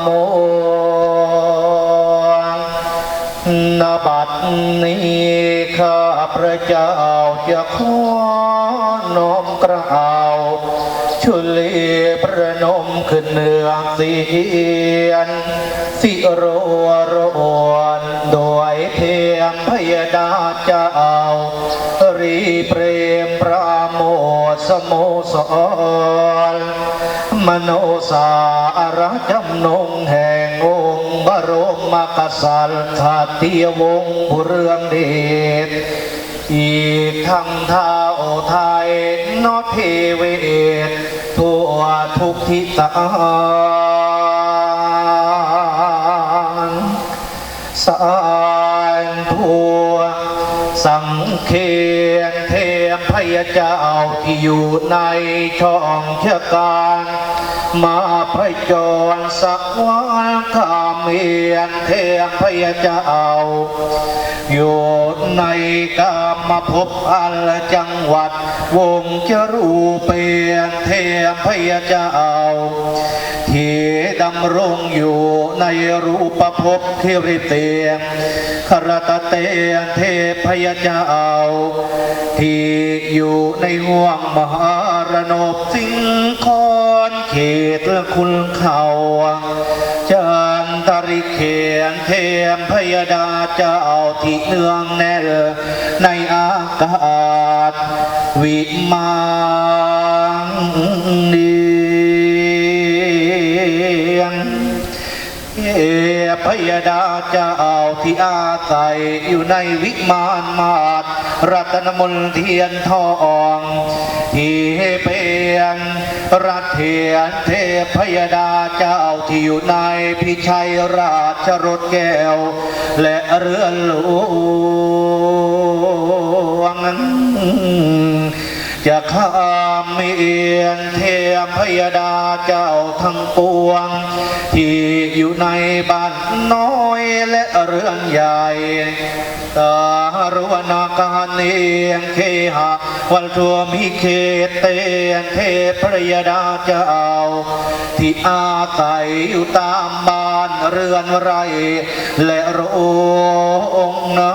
โมนบัดนี้ข้าพระเจ้าจะขอน้อมกล่าวชุลีประนมขึ้นเนือเสียน สิโรรวนโดยเทียมพยดาจ้า สโมสร มโนสารจำนงแห่งองค์บรมกษัตริย์ขาเทียวงศ์ผู้เรืองเดชอีกทั้งท้าไทยนอเทเวศทั่วทุกทิศทางสารทั่วสังเขนเท มพยเจ้าที่อยู่ในช่องเชือการ มาพระจรสักวันขามเมียนเทมพยเจ้า อยู่ในกามาพบอัลจังหวัด วงจะรูเปียนเทพยเจ้าที่ดำรงอยู่ในรูปภพคิริเตียงครตเตียนเทพยเจ้าที่อยู่ในห่วงมหารนบสิงคอนเขตคุณเขา มพยดาเจ้าที่เนืองแน่นในอากาศวิมานเนียนเอพยดาเจ้าที่อาศัยอยู่ในวิมานมาศรัตนมนเทียนทองที รัตเทียนเทพยดาเจ้าที่อยู่ในพิชัยราชรถแก้ว และเรือนหลวงจะข้ามเมียนเทพพยดาเจ้าทั้งปวง ที่อยู่ในบ้านน้อยและเรือนใหญ่ตา รวนาการเอียงเคหะวันทัวมีเคเตียนเทพพยดาเจ้าที่อาศัยอยู่ตามบ้านเรือนไร และโรงนา